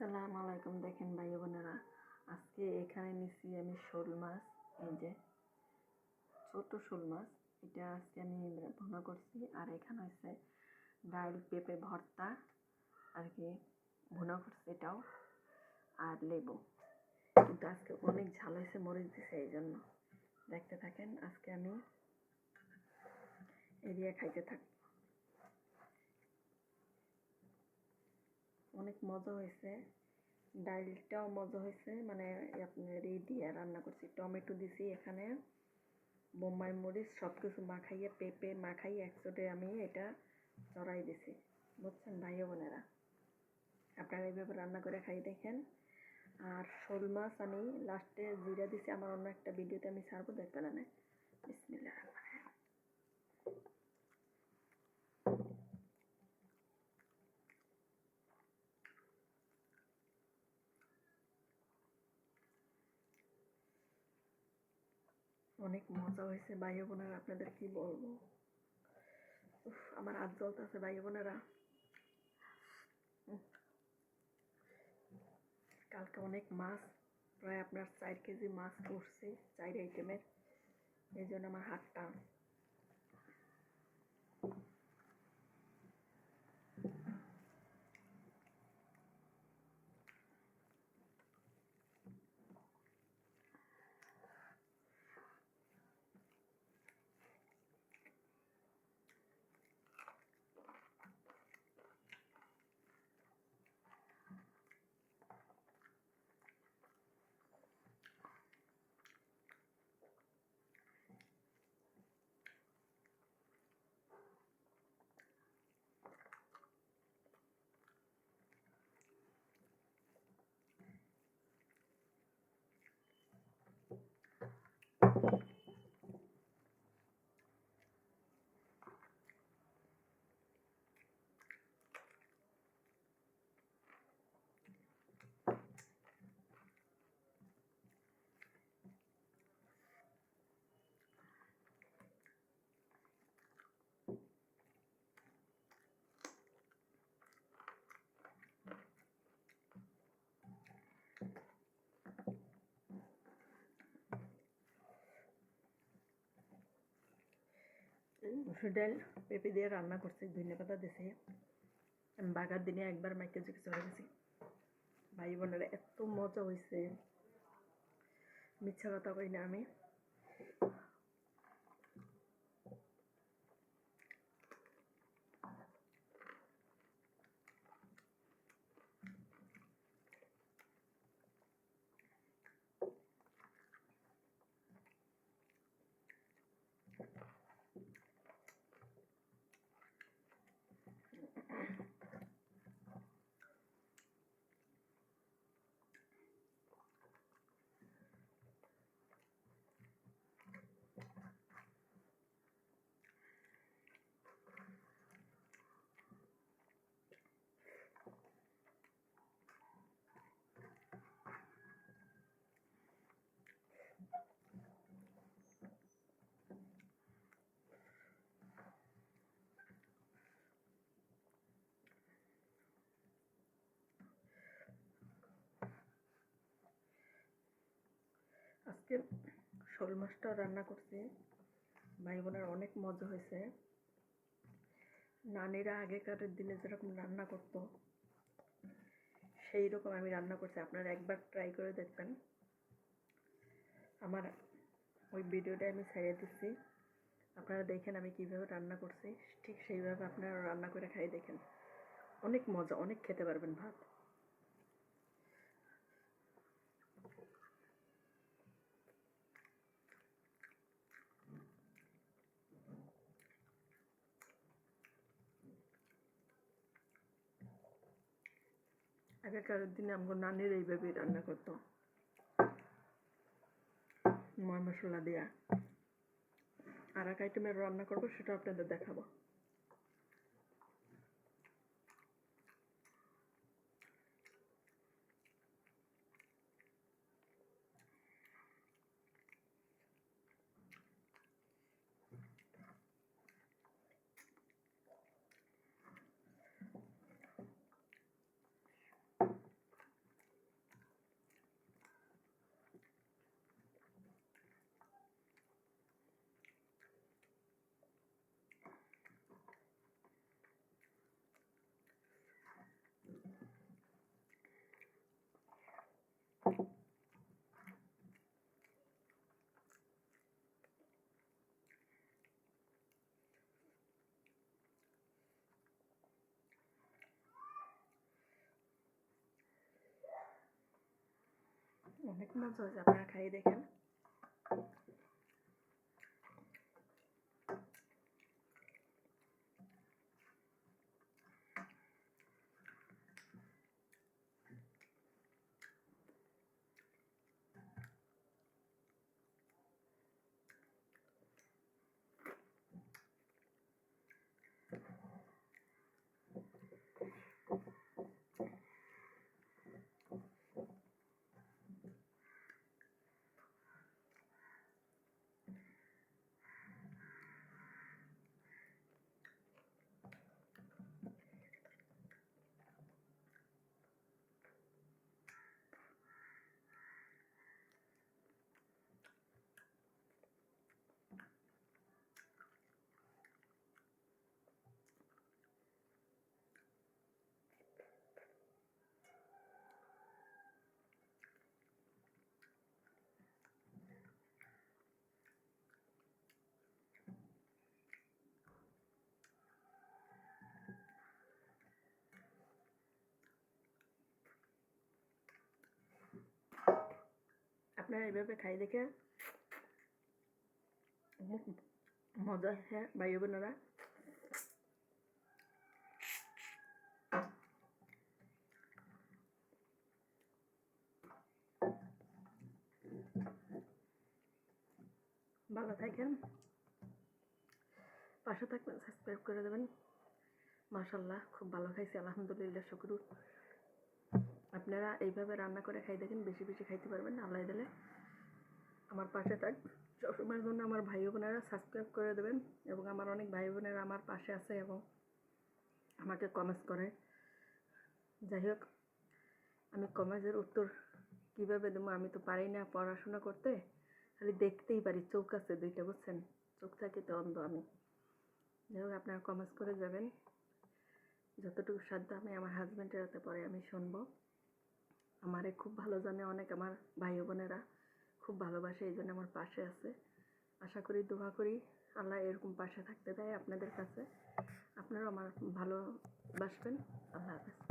আসসালামু আলাইকুম। দেখেন ভাই বোনেরা, আজকে এখানে নিছি আমি শোল মাছ, এই যে ছোট শোল মাছ। এটা আজকে আমি ভুনা করছি আর এখানে হচ্ছে ডাল পেঁপে ভর্তা আর কি ভুনা করছি এটাও আর লেবু। কিন্তু আজকে অনেক ঝাল হয়েছে মরিচ দিছে এই জন্য। দেখতে থাকেন, আজকে আমি এরিয়া খাইতে থাক অনেক মজা হয়েছে। ডালটাও মজা হয়েছে। মানে আপনার এই দিয়ে রান্না করছি। টমেটো দিছি এখানে। বোম্বাই মরিচ সব কিছু মাখাইয়ে, পেঁপে মাখাইয়ে একসাথে আমি এটা চড়াই দিছি। বুঝছেন ভাই বোনেরা? আপনারা এইভাবে রান্না করে খাই দেখেন। আর শোল মাছ আমি লাস্টে জিরা দিছি। আমার অন্য একটা ভিডিওতে আমি ছাড়বো, দেখবেন না বিসমিল্লাহ। অনেক মজা হয়েছে ভাই বোনেরা আপনাদের কি বলব? আমার হাত আছে ভাই বোনেরা কালকে অনেক মাছ, প্রায় আপনার চার কেজি মাছ করছে চার আইটেমের এই জন্য আমার হাতটা মুসুর ডাল পেঁপে দিয়ে রান্না করছি ধনে পাতা দিছে। বাগার দিনে একবার মাইকে ঝুঁকে চলে গেছি, ভাই বোনেরা, এত মজা হয়েছে মিথ্যা কথা কই না আমি? আজকে শোল মাছটাও রান্না করছি। ভাই বোনের অনেক মজা হয়েছে। নানিরা আগেকার দিনে যেরকম রান্না করতো সেই রকম আমি রান্না করছি। আপনারা একবার ট্রাই করে দেখবেন। আমার ওই ভিডিওটা আমি ছেড়ে দিচ্ছি। আপনারা দেখেন আমি কীভাবে রান্না করছি। ঠিক সেইভাবে আপনারা রান্না করে খাই দেখেন। অনেক মজা, অনেক খেতে পারবেন ভাত। আগেকার দিনে আমার নানির এইভাবেই রান্না করতো। ময় মশলা দিয়া। আর এক আইটেমের রান্না করব, সেটা আপনাদের দেখাবো। অনেক মজা হয়েছে আপনারা খাইয়ে দেখেন। আপনারা এইভাবে খাই দেখে মজা হ্যাঁ ভাই বোনেরা। ভালো থাকেন। পাশে থাকবেন, সাবস্ক্রাইব করে দেবেন। মাশাল্লাহ খুব ভালো খাইছি, আলহামদুলিল্লাহ, শুক্র। আপনারা এইভাবে রান্না করে খাই দেখেন, বেশি বেশি খাইতে পারবেন আল্লাহ দিলে। আমার পাশে থাক। সবসময়ের জন্য আমার ভাই বোনেরা সাবস্ক্রাইব করে দেবেন এবং আমার অনেক ভাই বোনেরা আমার পাশে আছে এবং আমাকে কমেন্টস করে। যাই হোক, আমি কমেন্টের উত্তর কীভাবে দেবো আমি তো পারি না পড়াশোনা করতে। খালি দেখতেই পারি, চোখ আছে দুইটা, বুঝছেন? চোখ থাকে তো অন্ধ আমি। যাই হোক, আপনারা কমেন্টস করে যাবেন। যতটুকু সাধ্য আমি আমার হাজব্যান্ডের হাতে পরে আমি শুনব। আমারে খুব ভালো জানে অনেক আমার ভাই বোনেরা খুব ভালোবাসে এই জন্য আমার পাশে আছে। আশা করি, দোয়া করি আল্লাহ এরকম পাশে থাকতে দেয় আপনাদের কাছে। আপনারাও আমার ভালোবাসবেন। আল্লাহ হাফেজ।